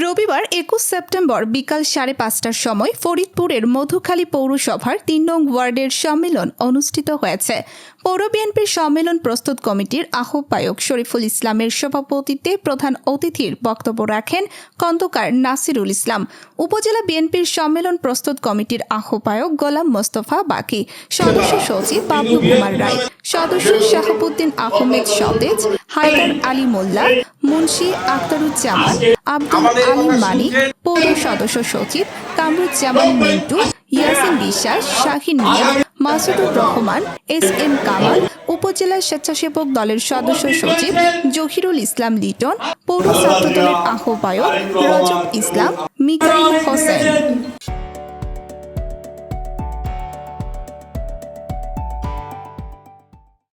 রবিবার একুশ সেপ্টেম্বর বিকাল সাড়ে পাঁচটার সময় ফরিদপুরের মধুখালী পৌরসভার তিন নং ওয়ার্ডের সম্মেলন অনুষ্ঠিত হয়েছে। পৌর বিএনপির সম্মেলন প্রস্তুত কমিটির আহ্বায়ক শরীফুল ইসলামের সভাপতিত্বে প্রধান অতিথির বক্তব্য রাখেন খন্দকার নাসিরুল ইসলাম। উপজেলা বিএনপির সম্মেলন প্রস্তুত কমিটির আহ্বায়ক গোলাম মোস্তফা বাকি। সদস্য সচিব বাবলু কুমার রায়। সদস্য শাহাবুদ্দিন আহমেদ সতেজ। হায়দার আলী মোল্লা মুন্সি আখতারুজ্জামান আব্দুল আলী মানিক পৌর সদস্য সচিব কামরুজ্জামান মিন্টু ইয়াসিন বিশ্বাস শাহিন মিয়া মাসুদুর রহমান এস এম কামাল উপজেলা স্বেচ্ছাসেবক দলের সদস্য সচিব জহিরুল ইসলাম লিটন পৌর ছাত্র দলের আহ্বায়ক রজব ইসলাম মিকাইল হোসেন।